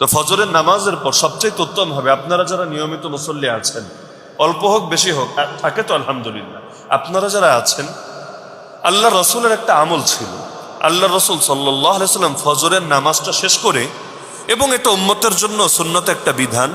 তো ফজরের নামাজের পর সবচেয়ে উত্তম হবে। আপনারা যারা নিয়মিত মুসল্লি আছেন, অল্প হোক, বেশি হোক থাকে তো আলহামদুলিল্লাহ। আপনারা যারা আছেন, আল্লাহ রসুলের একটা আমল ছিল। আল্লাহ রসুল সাল্লাহ সাল্লাম ফজরের নামাজটা শেষ করে এবং এটা উম্মতের জন্য সুন্নত একটা বিধান।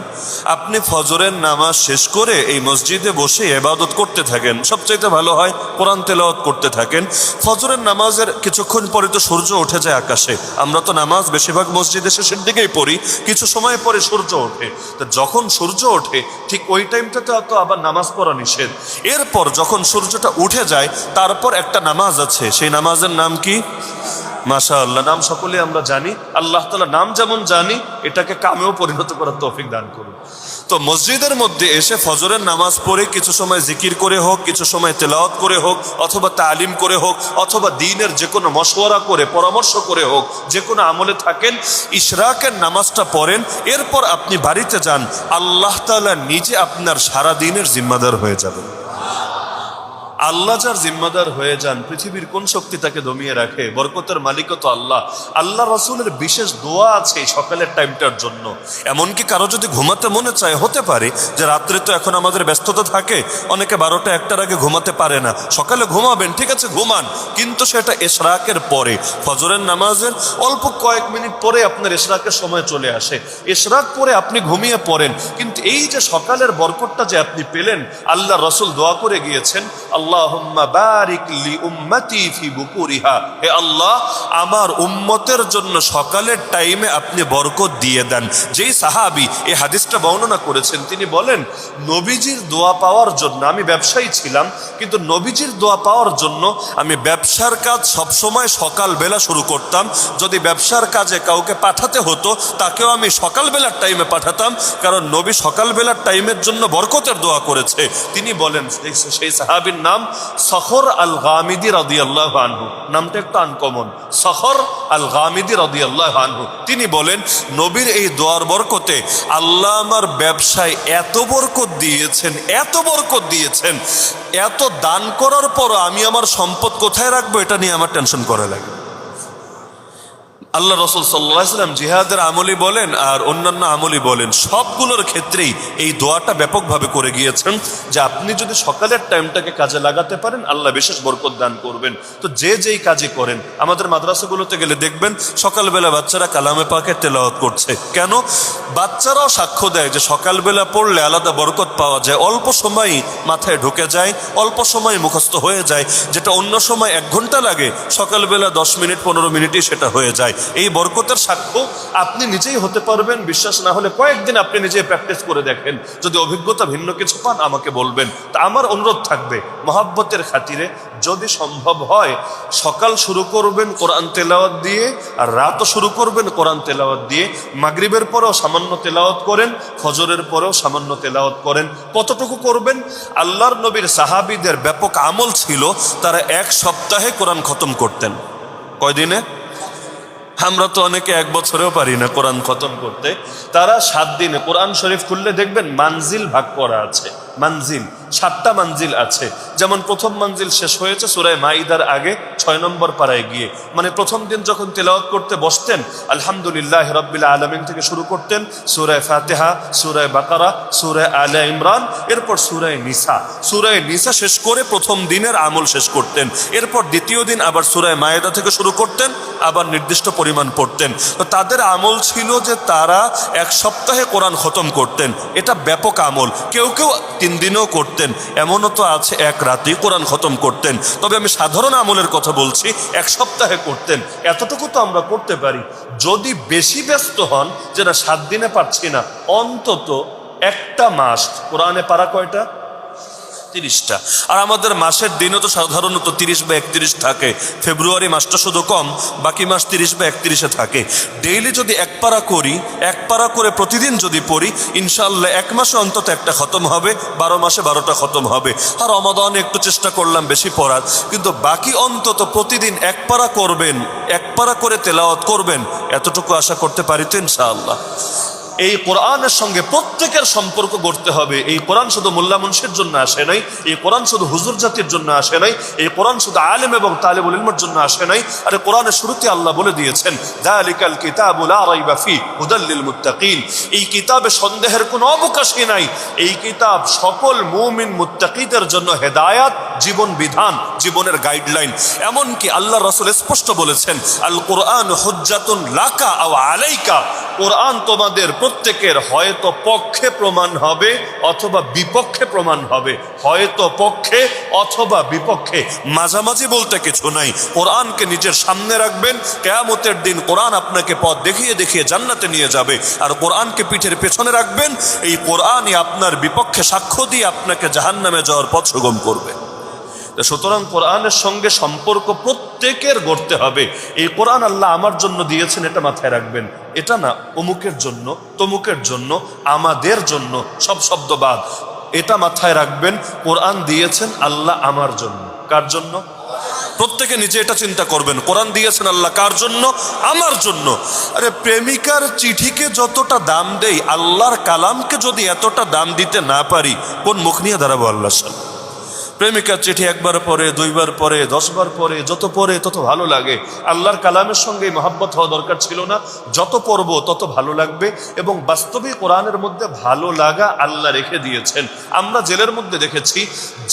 আপনি ফজরের নামাজ শেষ করে এই মসজিদে বসে এবাদত করতে থাকেন। সবচাইতে ভালো হয় কোরআন তেলাওয়াত করতে থাকেন। ফজরের নামাজের কিছুক্ষণ পরে তো সূর্য উঠে যায় আকাশে। আমরা তো নামাজ বেশিরভাগ মসজিদে শেষের দিকেই পড়ি, কিছু সময় পরে সূর্য ওঠে। তো যখন সূর্য ওঠে, ঠিক ওই টাইমটাতে তো আবার নামাজ পড়া নিষেধ। এরপর যখন সূর্যটা উঠে যায়, তারপর একটা নামাজ আছে। সেই নামাজের নাম কি? মাশা আল্লাহ নাম সকলে আমরা জানি। আল্লাহ তালা নাম যেমন জানি, এটাকে কামেও পরিণত করার তৌফিক দান করুন। তো মসজিদের মধ্যে এসে ফজরের নামাজ পড়ে কিছু সময় জিকির করে হোক, কিছু সময় তেলাওয়াত করে হোক, অথবা তালিম করে হোক, অথবা দিনের যে কোনো মশওয়ারা করে, পরামর্শ করে হোক যে কোনো আমলে থাকেন, ইশরাকের নামাজটা পড়েন, এরপর আপনি বাড়িতে যান, আল্লাহ তাআলা নিজে আপনার সারা দিনের জিম্মাদার হয়ে যাবেন। আল্লাহ যার জিম্মাদার হয়ে যান, পৃথিবীর কোন শক্তি তাকে দমিয়ে রাখে? বরকতের মালিকও তো আল্লাহ। আল্লাহ রসুলের বিশেষ দোয়া আছে সকালের টাইমটার জন্য। এমনকি কারও যদি ঘুমাতে মনে চায়, হতে পারে যে রাত্রে তো এখন আমাদের ব্যস্ততা থাকে, অনেকে বারোটা, একটার আগে ঘুমাতে পারে না। সকালে ঘুমাবেন, ঠিক আছে, ঘুমান। কিন্তু সেটা এশরাকের পরে, ফজরের নামাজের অল্প কয়েক মিনিট পরে আপনার এশরাকের সময় চলে আসে। এশরাক পরে আপনি ঘুমিয়ে পড়েন, কিন্তু এই যে সকালের বরকতটা যে আপনি পেলেন, আল্লাহ রসুল দোয়া করে গিয়েছেন আল্লাহুম্মা বারিক লি উম্মতি ফি বুকুরিহা। হে আল্লাহ, আমার উম্মতের জন্য সকালের টাইমে আপনি বরকত দিয়ে দেন। যেই সাহাবী এই হাদিসটা বর্ণনা করেছেন, তিনি বলেন, নবীজির দোয়া পাওয়ার জন্য আমি ব্যবসায়ী ছিলাম, কিন্তু নবীজির দোয়া পাওয়ার জন্য আমি ব্যবসার কাজ সবসময় সকালবেলা শুরু করতাম। যদি ব্যবসার কাজে কাউকে পাঠাতে হতো, তাকেও আমি সকালবেলার টাইমে পাঠাতাম, কারণ নবী সকালবেলার টাইমের জন্য বরকতের দোয়া করেছে। তিনি বলেন, সেই- সাহাবীর নাম সখর আল গামিদি রদিয়াল্লাহ আনহু। নামটা একটু আনকমন সখর আল গামিদি রদিয়াল্লাহ আনহু। তিনি বলেন, নবীর এই দোয়ার বরকতে আল্লাহ আমার ব্যবসায় এত বরকত দিয়েছেন, এত বরকত দিয়েছেন, এত দান করার পর আমি আমার সম্পদ কোথায় রাখব এটা নিয়ে আমার টেনশন করা লাগে। আল্লাহ রসুল সাল্লাম জিহাদের আমলি বলেন আর অন্যান্য আমলি বলেন। সবগুলোর ক্ষেত্রেই এই দোয়াটা ব্যাপকভাবে করে গিয়েছেন যে আপনি যদি সকালের টাইমটাকে কাজে লাগাতে পারেন, আল্লাহ বিশেষ বরকত দান করবেন। তো যে যেই কাজে করেন, আমাদের মাদ্রাসাগুলোতে গেলে দেখবেন সকালবেলা বাচ্চারা কালামে পাকে তেলাওয়াত করছে। কেন? বাচ্চারাও সাক্ষ্য দেয় যে সকালবেলা পড়লে আলাদা বরকত পাওয়া যায়। অল্প সময়ই মাথায় ঢুকে যায়, অল্প সময় মুখস্থ হয়ে যায়। যেটা অন্য সময় এক ঘণ্টা লাগে, সকালবেলা দশ মিনিট, পনেরো মিনিটই সেটা হয়ে যায়। এই বরকতের সাক্ষ্য আপনি নিজেই হতে পারবেন। বিশ্বাস না হলে কয়েকদিন আপনি নিজেই প্র্যাকটিস করে দেখেন। যদি অভিজ্ঞতা ভিন্ন কিছু পান, আমাকে বলবেন। তা আমার অনুরোধ থাকবে মহাব্বতের খাতিরে। যদি সম্ভব হয়, সকাল শুরু করবেন কোরআন তেলাওয়াত দিয়ে, আর রাতও শুরু করবেন কোরআন তেলাওয়াত দিয়ে। মাগরিবের পরেও সামান্য তেলাওয়াত করেন, ফজরের পরেও সামান্য তেলাওয়াত করেন। কতটুকু করবেন? আল্লাহর নবীর সাহাবিদের ব্যাপক আমল ছিল, তারা এক সপ্তাহে কোরআন খতম করতেন। কয়দিনে? আমরা তো অনেকে এক বছরেও পারি না কোরআন খতম করতে। তারা সাত দিনে কোরআন শরীফ খুললে দেখবেন মানজিল ভাগ করা আছে। মানজিল, সাতটা মানজিল আছে। যেমন প্রথম মানজিল শেষ হয়েছে সুরায় মাইদার আগে, ছয় নম্বর পাড়ায় গিয়ে। মানে প্রথম দিন যখন তেলাওয়াত করতে বসতেন, আলহামদুলিল্লাহ রব্বিল আলমিন থেকে শুরু করতেন সুরায় ফাতেহা সুরায় বাকারা সুরায় আলা ইমরান, এরপর সুরায় নিসা। সুরায় নিসা শেষ করে প্রথম দিনের আমল শেষ করতেন। এরপর দ্বিতীয় দিন আবার সুরায় মায়েদা থেকে শুরু করতেন, আবার নির্দিষ্ট পরিমাণ পড়তেন। তো তাদের আমল ছিল যে তারা এক সপ্তাহে কোরআন খতম করতেন। এটা ব্যাপক আমল। কেউ কেউ তিন দিনও করতেন। এমনও তো আছে, এক রাতেই কোরআন খতম করতেন। তবে আমি সাধারণ আমলের কথা বলছি, এক সপ্তাহে করতেন। এতটুকু তো আমরা করতে পারি। যদি বেশি ব্যস্ত হন, যেটা সাত দিনে পারছি না, অন্তত একটা মাস, কোরআনে পারা কয়টা? তিরিশটা। আর আমাদের মাসের দিনও তো সাধারণত তিরিশ বা একত্রিশ থাকে। ফেব্রুয়ারি মাসটা শুধু কম, বাকি মাস তিরিশ বা একত্রিশে থাকে। ডেইলি যদি এক পারা করি, এক পারা করে প্রতিদিন যদি পড়ি ইনশাল্লাহ এক মাসে অন্তত একটা খতম হবে, বারো মাসে বারোটা খতম হবে। আর রমাদানে একটু চেষ্টা করলাম বেশি পড়ার, কিন্তু বাকি অন্তত প্রতিদিন এক পারা করবেন, এক পারা করে তেলাওয়াত করবেন, এতটুকু আশা করতে পারি তো ইনশাআল্লাহ। এই কোরআনের সঙ্গে প্রত্যেকের সম্পর্ক গড়তে হবে। এই কোরআন শুধু মোল্লা মুন্সির জন্য আসে নাই, এই কোরআন শুধু হুজুর জাতির জন্য আসে নাই, এই কোরআন শুধু আলেম এবং তালেবুল ইলমের জন্য আসে নাই। আরে কোরআনের শুরুতে আল্লাহ বলে দিয়েছেন এই কিতাবে সন্দেহের কোনো অবকাশই নাই। এই কিতাব সকল মুমিন মুত্তাকিদের জন্য হেদায়াত, জীবন বিধান, জীবনের গাইডলাইন। এমনকি আল্লাহ রাসূল স্পষ্ট বলেছেন, আল কোরআন হুজ্জাতুন লাকা আলাইকা। কোরআন তোমাদের প্রত্যেকের হয়তো পক্ষে প্রমাণ হবে অথবা বিপক্ষে প্রমাণ হবে। হয়তো পক্ষে অথবা বিপক্ষে। মাঝামাঝি বলতে কিছু নাই। কোরআনকে নিজের সামনে রাখবেন। কেয়ামতের দিন কোরআন আপনাকে পথ দেখিয়ে দেখিয়ে জান্নাতে নিয়ে যাবে। আর কোরআনকে পিঠের পেছনে রাখবেন। এই কোরআনই আপনার বিপক্ষে সাক্ষ্য দিয়ে আপনাকে জাহান্নামে যাওয়ার পথ সুগম করবে। সুতরাং কোরআনের সঙ্গে সম্পর্ক প্রত্যেকের গড়তে হবে। এই কোরআন আল্লাহ আমার জন্য দিয়েছেন, এটা মাথায় রাখবেন। এটা না, অমুকের জন্য, তমুকের জন্য, আমাদের জন্য, সব শব্দবাদ। এটা মাথায় রাখবেন, কোরআন দিয়েছেন আল্লাহ আমার জন্য। কার জন্য? প্রত্যেকে নিজে এটা চিন্তা করবেন। কোরআন দিয়েছেন আল্লাহ কার জন্য? আমার জন্য। আরে প্রেমিকার চিঠিকে যতটা দাম দেই, আল্লাহর কালামকে যদি এতটা দাম দিতে না পারি, কোন মুখ নিয়ে দাঁড়াবো আল্লাহ সামনে? প্রেমিকার চিঠি একবার পরে দুইবার পরে দশবার পরে যত পরে তত ভালো লাগে। আল্লাহর কালামের সঙ্গে মহাব্বত হওয়া দরকার ছিল না। যত পড়ব তত ভালো লাগবে এবং বাস্তবিক কোরআনের মধ্যে ভালো লাগা আল্লাহ রেখে দিয়েছেন। আমরা জেলের মধ্যে দেখেছি,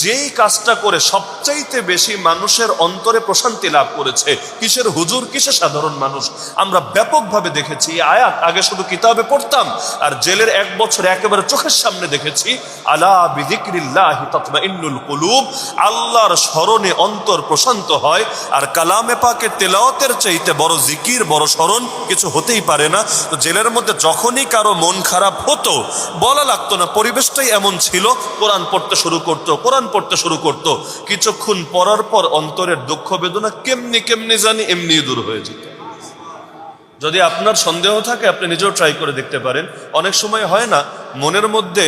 যেই কাজটা করে সবচাইতে বেশি মানুষের অন্তরে প্রশান্তি লাভ করেছে, কিসের হুজুর, কিসের সাধারণ মানুষ? আমরা ব্যাপকভাবে দেখেছি আয়াত আগে শুধু কিতাবে পড়তাম, আর জেলের এক বছর একেবারে চোখের সামনে দেখেছি, আলা বিদিক্রিল্লাহি তাতমাইন্নুল কুলুব আল্লাহর স্মরণে অন্তর প্রশান্ত হয়, আর কালামে পাকে তেলাওয়াতের চাইতে বড় জিকির, বড় স্মরণ কিছু হতেই পারে না। তো জেলের মধ্যে যখনই কারও মন খারাপ হতো, বলা লাগতো না, পরিবেশটাই এমন ছিল, কোরআন পড়তে শুরু করতো, কোরআন পড়তে শুরু করতো। কিছুক্ষণ পড়ার পর অন্তরের দুঃখ বেদনা কেমনি কেমনি জানি এমনি দূর হয়ে যেত। যদি আপনার সন্দেহ থাকে, আপনি নিজেও ট্রাই করে দেখতে পারেন। অনেক সময় হয় না, মনের মধ্যে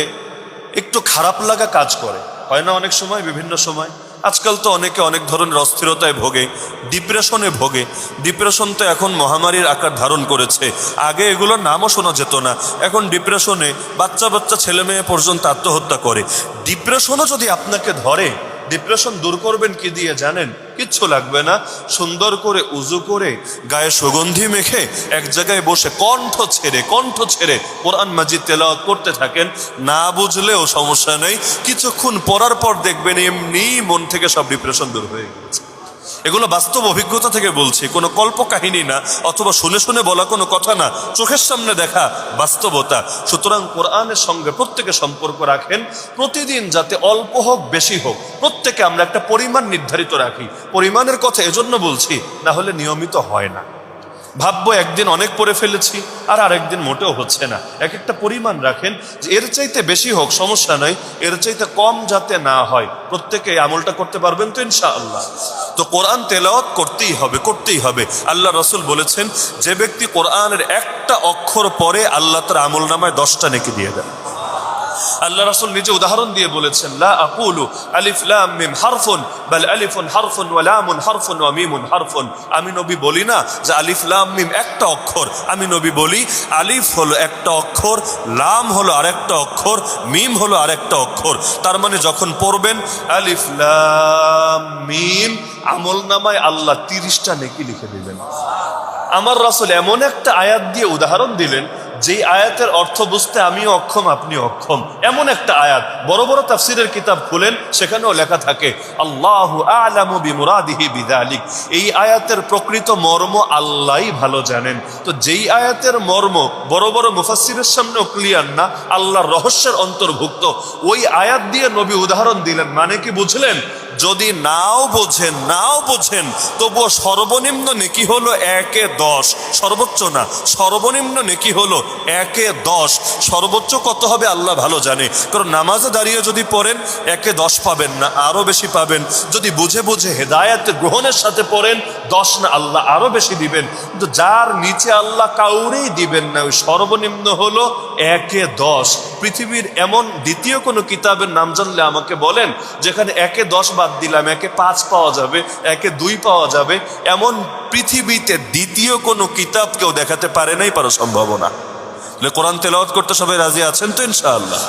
একটু খারাপ লাগা কাজ করে। হয় না অনেক সময়, বিভিন্ন সময়। আজকাল তো অনেকে অনেক ধরনের অস্থিরতায় ভোগে ডিপ্রেশনে ভোগে। ডিপ্রেশন তো এখন মহামারীর আকার ধারণ করেছে। আগে এগুলো নামও শোনা যেত না। এখন ডিপ্রেশনে বাচ্চা বাচ্চা ছেলে মেয়ে পর্যন্ত আত্মহত্যা করে। ডিপ্রেশনও যদি আপনাকে ধরে ডিপ্রেশন দূর করবেন কি দিয়ে জানেন? কিচ্ছু লাগবে না। সুন্দর করে উজু করে গায়ে সুগন্ধি মেখে এক জায়গায় বসে কণ্ঠ ছেড়ে কণ্ঠ ছেড়ে কোরআন মাজিদ তেলাওয়াত করতে থাকেন। না বুঝলেও সমস্যা নেই। কিছুক্ষণ পড়ার পর দেখবেন এমনি মন থেকে সব ডিপ্রেশন দূর হয়ে গেছে। এগুলো বাস্তব অভিজ্ঞতা থেকে বলছি। কোনো কল্প কাহিনী না, অথবা শুনে শুনে বলা কোনো কথা না। চোখের সামনে দেখা বাস্তবতা। সুতরাং কোরআনের সঙ্গে প্রত্যেকে সম্পর্ক রাখেন। প্রতিদিন যাতে অল্প হোক, বেশি হোক, প্রত্যেকে আমরা একটা পরিমাণ নির্ধারিত রাখি। পরিমাণের কথা এজন্য বলছি, না হলে নিয়মিত হয় না। ভাববো একদিন অনেক পড়ে ফেলেছি, আর আরেকদিন মোটেও হচ্ছে না। এক একটা পরিমাণ রাখেন, যে এর চাইতে বেশি হোক, সমস্যা নয় এর চাইতে কম যাতে না হয়। প্রত্যেকে আমলটা করতে পারবেন তো ইনশাআল্লাহ। তো কোরআন তেলাওয়াত করতেই হবে করতেই হবে। আল্লাহ রসুল বলেছেন, যে ব্যক্তি কোরআনের একটা অক্ষর পরে আল্লাহ তার আমল নামায় দশটা নেকি দিয়ে দেন। আল্লাহ রাসূল নিজে উদাহরণ দিয়ে বলেছেন, লা আলিফ মিম আমি নবী বলি না যে আলিফ লাম মিম একটা অক্ষর। আমি নবী বলি, আলিফ হলো একটা অক্ষর, লাম হলো আরেকটা অক্ষর, মিম হলো আরেকটা অক্ষর। তার মানে যখন পড়বেন, আলিফ লাম আমল নামায় আল্লাহ তিরিশটা নেকি লিখে দিবেন। আমার রাসূল এমন একটা আয়াত দিয়ে উদাহরণ দিলেন যেই আয়াতের অর্থ বুঝতে আমিও অক্ষম আপনি অক্ষম। এমন একটা আয়াত। বড় বড় তাফসিরের কিতাব খুলেন, সেখানেও লেখা থাকে, আল্লাহু আলামু বিমুরাদিহি বিদালিক। এই আয়াতের প্রকৃত মর্ম আল্লাহই ভালো জানেন। তো যেই আয়াতের মর্ম বড় বড় মুফাসসিরের সামনেও ক্লিয়ার না, আল্লাহর রহস্যের অন্তর্ভুক্ত। ওই আয়াত দিয়ে নবী উদাহরণ দিলেন। মানে কি বুঝলেন? যদি নাও বোঝেন নাও বোঝেন, তবুও সর্বনিম্ন নেকি হলো একে দশ। সর্বোচ্চ না, সর্বনিম্ন নেকি হলো একে দশ। সর্বোচ্চ কত হবে আল্লাহ ভালো জানে। কারণ নামাজে দাঁড়িয়ে যদি পড়েন, একে দশ পাবেন না আরও বেশি পাবেন। যদি বুঝে বুঝে হেদায়াত গ্রহণের সাথে পড়েন, দশ না, আল্লাহ আরও বেশি দিবেন। কিন্তু যার নিচে আল্লাহ কাউরেই দিবেন না, ওই সর্বনিম্ন হলো একে দশ। পৃথিবীর এমন দ্বিতীয় কোনো কিতাবের নাম জানলে আমাকে বলেন, যেখানে একে দশ বাদ দিলাম, একে পাঁচ পাওয়া যাবে, একে দুই পাওয়া যাবে। এমন পৃথিবীতে দ্বিতীয় কোনো কিতাব কেউ দেখাতে পারে নাই, পারো সম্ভাবনা কোরআন তেলাওয়াত করতে সবাই রাজি আছেন তো ইনশাআল্লাহ?